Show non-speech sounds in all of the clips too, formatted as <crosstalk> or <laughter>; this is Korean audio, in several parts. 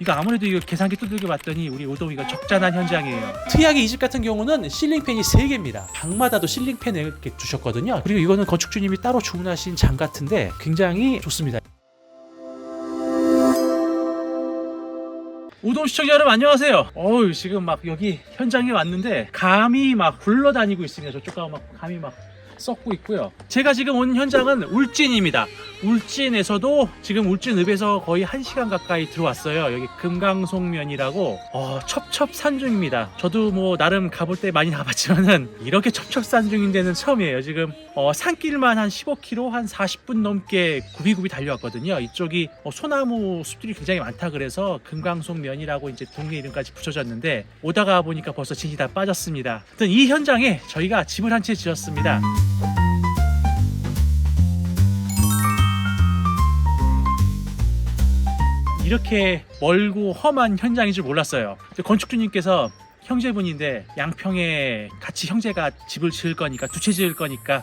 이거 아무래도 이거 계산기 두들겨 봤더니 우리 우동이가 적잖한 현장이에요. 특이하게 이 집 같은 경우는 실링팬이 3개입니다. 방마다도 실링팬을 이렇게 두셨거든요. 그리고 이거는 건축주님이 따로 주문하신 장 같은데 굉장히 좋습니다. 우동 시청자 여러분 안녕하세요. 어우 지금 막 여기 현장에 왔는데 감이 막 굴러다니고 있습니다. 저쪽 가면 막 감이 막 썩고 있고요. 제가 지금 온 현장은 울진입니다. 울진에서도 지금 울진읍에서 거의 1시간 가까이 들어왔어요. 여기 금강송면이라고 어, 첩첩산중입니다. 저도 뭐 나름 가볼 때 많이 <laughs> 가봤지만은 이렇게 첩첩산중인 데는 처음이에요. 지금 어, 산길만 한 15km 한 40분 넘게 구비구비 달려왔거든요. 이쪽이 어, 소나무 숲들이 굉장히 많다 그래서 금강송면이라고 이제 동네 이름까지 붙여졌는데 오다가 보니까 벌써 진이 다 빠졌습니다. 하여튼 이 현장에 저희가 집을 한 채 지었습니다. 이렇게 멀고 험한 현장인 줄 몰랐어요. 건축주님께서 형제분인데 양평에 같이 형제가 집을 지을 거니까 두 채 지을 거니까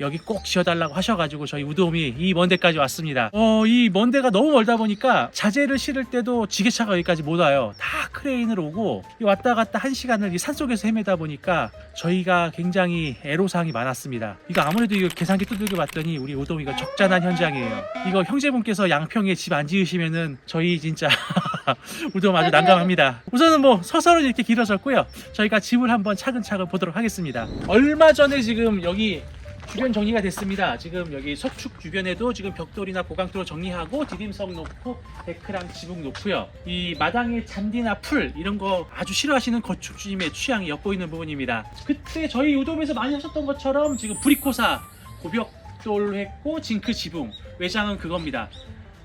여기 꼭 지어달라고 하셔가지고 저희 우도움이 이 먼 데까지 왔습니다. 어, 이 먼 데가 너무 멀다 보니까 자재를 실을 때도 지게차가 여기까지 못 와요. 다 크레인으로 오고 이 왔다 갔다 한 시간을 이 산속에서 헤매다 보니까 저희가 굉장히 애로사항이 많았습니다. 이거 아무래도 이거 계산기 두들겨 봤더니 우리 우도움이가 적잖한 현장이에요. 이거 형제분께서 양평에 집 안 지으시면은 저희 진짜 <laughs> 우도움 아주 난감합니다. 우선은 뭐 서서는 이렇게 길어졌고요. 저희가 집을 한번 차근차근 보도록 하겠습니다. 얼마 전에 지금 여기 주변 정리가 됐습니다. 지금 여기 서축 주변에도 지금 벽돌이나 고강도로 정리하고 디딤석 놓고 데크랑 지붕 놓고요. 이 마당에 잔디나 풀 이런 거 아주 싫어하시는 건축주님의 취향이 엿보이는 부분입니다. 그때 저희 우돔에서 많이 하셨던 것처럼 지금 브리코사 고벽돌 했고 징크 지붕 외장은 그겁니다.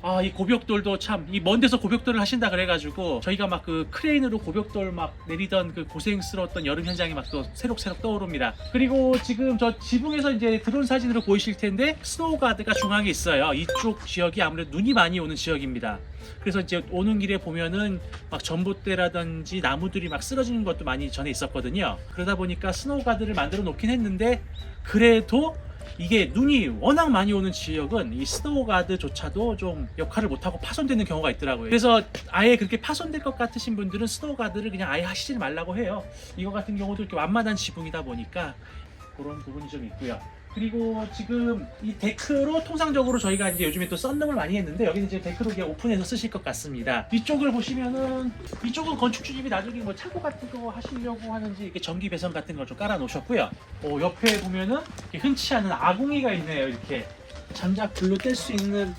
아, 이 고벽돌도 참, 이 먼 데서 고벽돌을 하신다 그래가지고, 저희가 막 그 크레인으로 고벽돌 막 내리던 그 고생스러웠던 여름 현장이 막 또 새록새록 떠오릅니다. 그리고 지금 저 지붕에서 이제 드론 사진으로 보이실 텐데, 스노우 가드가 중앙에 있어요. 이쪽 지역이 아무래도 눈이 많이 오는 지역입니다. 그래서 이제 오는 길에 보면은 막 전봇대라든지 나무들이 막 쓰러지는 것도 많이 전에 있었거든요. 그러다 보니까 스노우 가드를 만들어 놓긴 했는데, 그래도 이게 눈이 워낙 많이 오는 지역은 이 스노우가드조차도 좀 역할을 못하고 파손되는 경우가 있더라고요. 그래서 아예 그렇게 파손될 것 같으신 분들은 스노우가드를 그냥 아예 하시지 말라고 해요. 이거 같은 경우도 이렇게 완만한 지붕이다 보니까 그런 부분이 좀 있고요. 그리고 지금 이 데크로 통상적으로 저희가 이제 요즘에 또 썬룸을 많이 했는데 여기는 이제 데크로 그냥 오픈해서 쓰실 것 같습니다. 이쪽을 보시면은 이쪽은 건축주님이 나중에 뭐 창고 같은 거 하시려고 하는지 이렇게 전기 배선 같은 걸 좀 깔아 놓으셨고요. 어, 옆에 보면은 흔치 않은 아궁이가 있네요. 이렇게 장작 불로 뗄 수 있는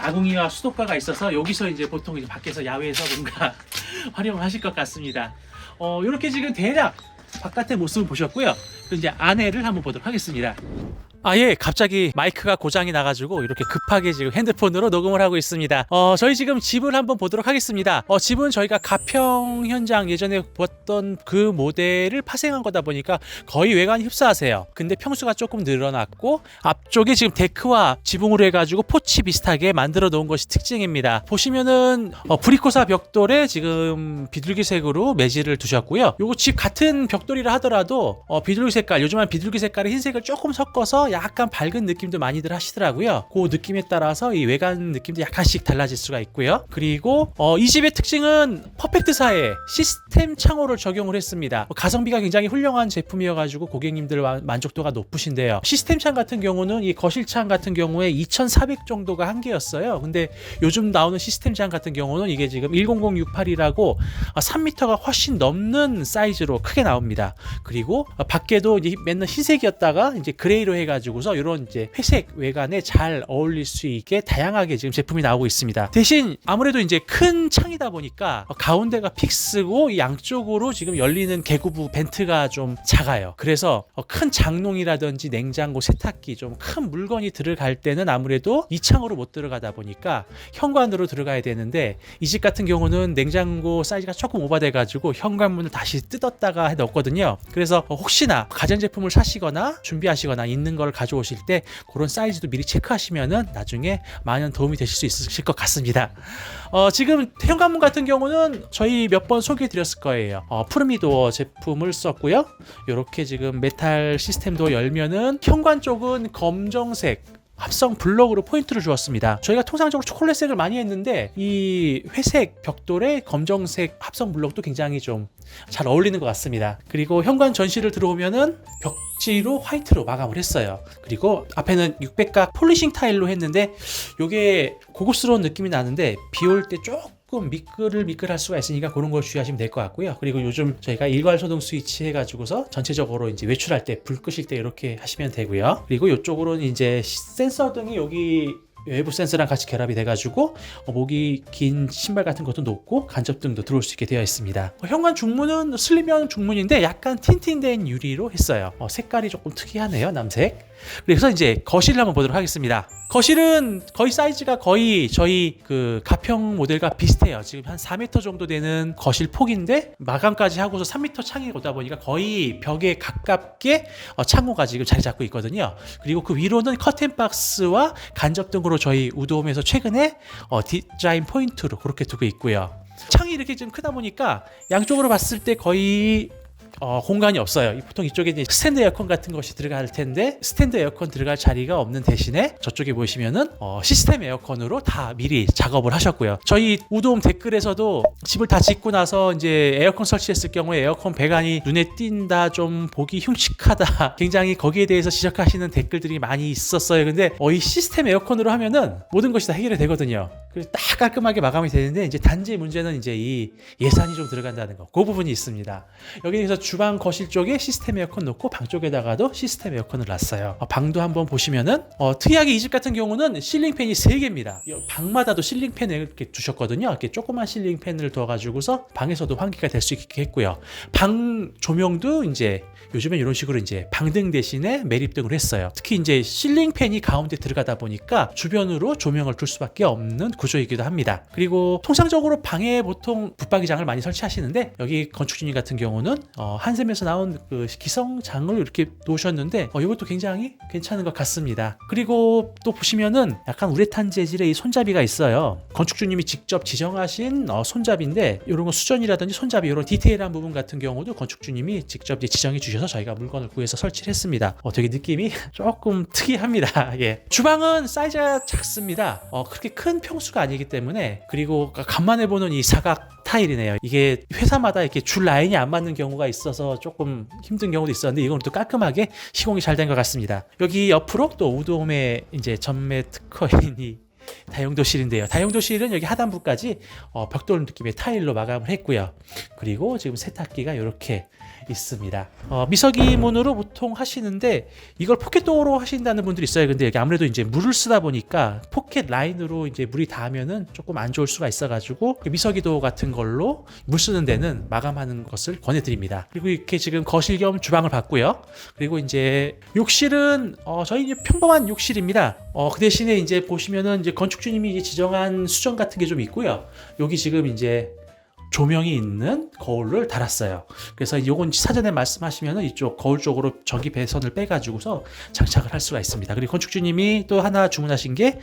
아궁이와 수도가가 있어서 여기서 이제 보통 이제 밖에서 야외에서 뭔가 <laughs> 활용을 하실 것 같습니다. 어, 이렇게 지금 대략 바깥의 모습을 보셨고요. 그럼 이제 안에를 한번 보도록 하겠습니다. 아예 갑자기 마이크가 고장이 나가지고 이렇게 급하게 지금 핸드폰으로 녹음을 하고 있습니다. 어 저희 지금 집을 한번 보도록 하겠습니다. 어 집은 저희가 가평 현장 예전에 봤던 그 모델을 파생한 거다 보니까 거의 외관 흡사하세요. 근데 평수가 조금 늘어났고 앞쪽에 지금 데크와 지붕으로 해가지고 포치 비슷하게 만들어 놓은 것이 특징입니다. 보시면은 어, 브리코사 벽돌에 지금 비둘기색으로 매질을 두셨고요. 요거 집 같은 벽돌이라 하더라도 어, 비둘기 색깔 요즘은 비둘기 색깔에 흰색을 조금 섞어서 약간 밝은 느낌도 많이들 하시더라고요. 그 느낌에 따라서 이 외관 느낌도 약간씩 달라질 수가 있고요. 그리고 어, 이 집의 특징은 퍼펙트사의 시스템 창호를 적용을 했습니다. 뭐 가성비가 굉장히 훌륭한 제품이어가지고 고객님들 와- 만족도가 높으신데요. 시스템 창 같은 경우는 이 거실 창 같은 경우에 2,400 정도가 한계였어요. 근데 요즘 나오는 시스템 창 같은 경우는 이게 지금 10068이라고 3m가 훨씬 넘는 사이즈로 크게 나옵니다. 그리고 어, 밖에도 맨날 흰색이었다가 이제 그레이로 해가지고 서 이런 이제 회색 외관에 잘 어울릴 수 있게 다양하게 지금 제품이 나오고 있습니다. 대신 아무래도 이제 큰 창이다 보니까 어, 가운데가 픽스고 이 양쪽으로 지금 열리는 개구부 벤트가 좀 작아요. 그래서 어, 큰 장롱이라든지 냉장고, 세탁기 좀 큰 물건이 들어갈 때는 아무래도 이 창으로 못 들어가다 보니까 현관으로 들어가야 되는데 이 집 같은 경우는 냉장고 사이즈가 조금 오버돼 가지고 현관문을 다시 뜯었다가 해 넣었거든요. 그래서 어, 혹시나 가전제품을 사시거나 준비하시거나 있는 걸 가져오실 때 그런 사이즈도 미리 체크하시면은 나중에 많은 도움이 되실 수 있으실 것 같습니다. 어, 지금 현관문 같은 경우는 저희 몇 번 소개해 드렸을 거예요. 어, 푸르미도어 제품을 썼고요. 이렇게 지금 메탈 시스템도 열면은 현관 쪽은 검정색 합성 블럭으로 포인트를 주었습니다. 저희가 통상적으로 초콜릿색을 많이 했는데 이 회색 벽돌에 검정색 합성 블럭도 굉장히 좀 잘 어울리는 것 같습니다. 그리고 현관 전시를 들어오면은 벽지로 화이트로 마감을 했어요. 그리고 앞에는 600각 폴리싱 타일로 했는데 이게 고급스러운 느낌이 나는데 비 올 때 조금 미끌을 미끌할 수가 있으니까 그런 걸 주의하시면 될 것 같고요. 그리고 요즘 저희가 일괄 소동 스위치 해가지고서 전체적으로 이제 외출할 때 불 끄실 때 이렇게 하시면 되고요. 그리고 이쪽으로는 이제 센서 등이 여기 외부 센서랑 같이 결합이 돼가지고 어, 목이 긴 신발 같은 것도 놓고 간접등도 들어올 수 있게 되어 있습니다. 어, 현관 중문은 슬리면 중문인데 약간 틴틴된 유리로 했어요. 어, 색깔이 조금 특이하네요, 남색. 그래서 이제 거실을 한번 보도록 하겠습니다. 거실은 거의 사이즈가 거의 저희 그 가평 모델과 비슷해요. 지금 한 4m 정도 되는 거실 폭인데 마감까지 하고서 3m 창이 오다 보니까 거의 벽에 가깝게 어, 창호가 지금 자리 잡고 있거든요. 그리고 그 위로는 커튼 박스와 간접 등으로 저희 우드홈에서 최근에 어, 디자인 포인트로 그렇게 두고 있고요. 창이 이렇게 좀 크다 보니까 양쪽으로 봤을 때 거의 어, 공간이 없어요. 이- 보통 이쪽에 스탠드 에어컨 같은 것이 들어갈 텐데 스탠드 에어컨 들어갈 자리가 없는 대신에 저쪽에 보시면은 어, 시스템 에어컨으로 다 미리 작업을 하셨고요. 저희 우도움 댓글에서도 집을 다 짓고 나서 이제 에어컨 설치했을 경우에 에어컨 배관이 눈에 띈다, 좀 보기 흉측하다, <laughs> 굉장히 거기에 대해서 지적하시는 댓글들이 많이 있었어요. 근데 어, 이 시스템 에어컨으로 하면은 모든 것이 다 해결이 되거든요. 그래서 딱 깔끔하게 마감이 되는데 이제 단지 문제는 이제 이 예산이 좀 들어간다는 거. 그 부분이 있습니다. 여기에서 주방 거실 쪽에 시스템 에어컨 놓고 방 쪽에다가도 시스템 에어컨을 놨어요. 어, 방도 한번 보시면은 어, 특이하게 이 집 같은 경우는 실링 팬이 3개입니다. 방마다도 실링 팬을 이렇게 두셨거든요. 이렇게 조그만 실링 팬을 둬 가지고서 방에서도 환기가 될 수 있게 했고요. 방 조명도 이제 요즘엔 이런 식으로 이제 방등 대신에 매립등을 했어요. 특히 이제 실링 팬이 가운데 들어가다 보니까 주변으로 조명을 둘 수밖에 없는 구조이기도 합니다. 그리고 통상적으로 방에 보통 붙박이장을 많이 설치하시는데 여기 건축주님 같은 경우는 어, 한샘에서 나온 그 기성장을 이렇게 놓으셨는데 어, 이것도 굉장히 괜찮은 것 같습니다. 그리고 또 보시면은 약간 우레탄 재질의 이 손잡이가 있어요. 건축주님이 직접 지정하신 어, 손잡이인데 이런 거 수전이라든지 손잡이 이런 디테일한 부분 같은 경우도 건축주님이 직접 지정해 주셔서 저희가 물건을 구해서 설치를 했습니다. 어, 되게 느낌이 <laughs> 조금 특이합니다. <laughs> 예. 주방은 사이즈가 작습니다. 어, 그렇게 큰 평수 가 아니기 때문에 그리고 간만에 보는 이 사각 타일이네요. 이게 회사마다 이렇게 줄 라인이 안 맞는 경우가 있어서 조금 힘든 경우도 있었는데 이건 또 깔끔하게 시공이 잘 된 것 같습니다. 여기 옆으로 또 우드홈의 이제 전매 특허인 이 다용도실인데요. 다용도실은 여기 하단부까지 어, 벽돌 느낌의 타일로 마감을 했고요. 그리고 지금 세탁기가 이렇게 있습니다. 어, 미석이 문으로 보통 하시는데 이걸 포켓도어로 하신다는 분들이 있어요. 근데 여기 아무래도 이제 물을 쓰다 보니까 포켓 라인으로 이제 물이 닿으면은 조금 안 좋을 수가 있어가지고 미석이도 같은 걸로 물 쓰는 데는 마감하는 것을 권해드립니다. 그리고 이렇게 지금 거실 겸 주방을 봤고요. 그리고 이제 욕실은 어, 저희 평범한 욕실입니다. 어, 그 대신에 이제 보시면은 이제 건축주님이 이제 지정한 수전 같은 게 좀 있고요. 여기 지금 이제 조명이 있는 거울을 달았어요. 그래서 이건 사전에 말씀하시면 이쪽 거울 쪽으로 전기 배선을 빼가지고서 장착을 할 수가 있습니다. 그리고 건축주님이 또 하나 주문하신 게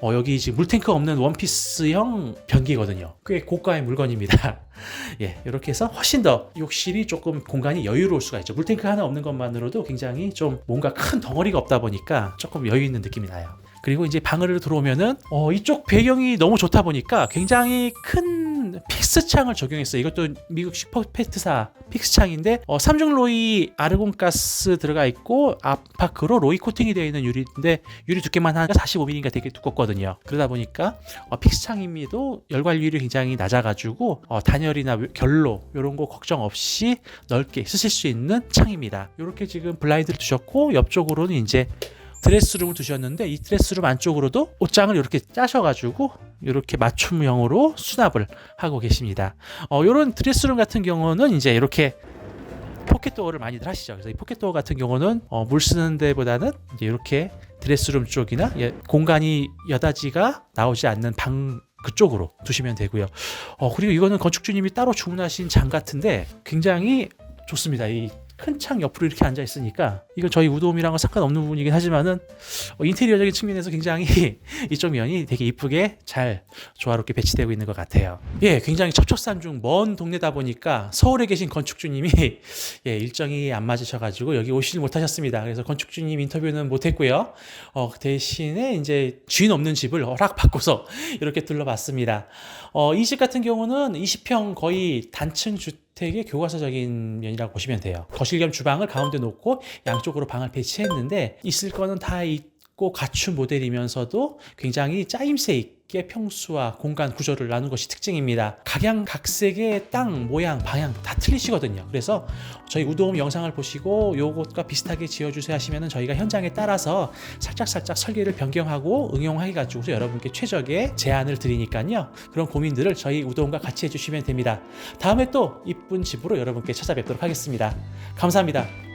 어, 여기 지금 물탱크 없는 원피스형 변기거든요. 꽤 고가의 물건입니다. <laughs> 예, 이렇게 해서 훨씬 더 욕실이 조금 공간이 여유로울 수가 있죠. 물탱크 하나 없는 것만으로도 굉장히 좀 뭔가 큰 덩어리가 없다 보니까 조금 여유 있는 느낌이 나요. 그리고 이제 방을 들어오면은 어, 이쪽 배경이 너무 좋다 보니까 굉장히 큰 픽스 창을 적용했어요. 이것도 미국 슈퍼패트사 픽스 창인데 어, 삼중 로이 아르곤 가스 들어가 있고 압파크로 로이 코팅이 되어 있는 유리인데 유리 두께만 한 45mm가 되게 두껍거든요. 그러다 보니까 어, 픽스 창임에도 열관률이 굉장히 낮아가지고 어, 단열이나 결로 이런 거 걱정 없이 넓게 쓰실 수 있는 창입니다. 이렇게 지금 블라인드를 두셨고 옆쪽으로는 이제 드레스룸을 두셨는데 이 드레스룸 안쪽으로도 옷장을 이렇게 짜셔가지고 이렇게 맞춤형으로 수납을 하고 계십니다. 어, 이런 드레스룸 같은 경우는 이제 이렇게 포켓도어를 많이들 하시죠. 그래서 이 포켓도어 같은 경우는 어, 물 쓰는 데보다는 이렇게 드레스룸 쪽이나 예, 공간이 여다지가 나오지 않는 방 그쪽으로 두시면 되고요. 어, 그리고 이거는 건축주님이 따로 주문하신 장 같은데 굉장히 좋습니다. 이 큰 창 옆으로 이렇게 앉아 있으니까 이건 저희 우도움이랑은 상관없는 부분이긴 하지만은 어, 인테리어적인 측면에서 굉장히 <laughs> 이쪽 면이 되게 이쁘게 잘 조화롭게 배치되고 있는 것 같아요. 예, 굉장히 첩첩산중 먼 동네다 보니까 서울에 계신 건축주님이 <laughs> 예, 일정이 안 맞으셔가지고 여기 오시지 못하셨습니다. 그래서 건축주님 인터뷰는 못했고요. 어, 대신에 이제 주인 없는 집을 허락 받고서 <laughs> 이렇게 둘러봤습니다. 어, 이 집 같은 경우는 20평 거의 단층 주택 의 교과서적인 면이라고 보시면 돼요. 거실 겸 주방을 가운데 놓고 양쪽으로 방을 배치했는데 있을 거는 다있 고 갖춘 모델이면서도 굉장히 짜임새 있게 평수와 공간 구조를 나눈 것이 특징입니다. 각양각색의 땅, 모양, 방향 다 틀리시거든요. 그래서 저희 우도움 영상을 보시고 요것과 비슷하게 지어주세요 하시면 저희가 현장에 따라서 살짝살짝 설계를 변경하고 응용해 가지고 여러분께 최적의 제안을 드리니까요. 그런 고민들을 저희 우도움과 같이 해주시면 됩니다. 다음에 또 이쁜 집으로 여러분께 찾아뵙도록 하겠습니다. 감사합니다.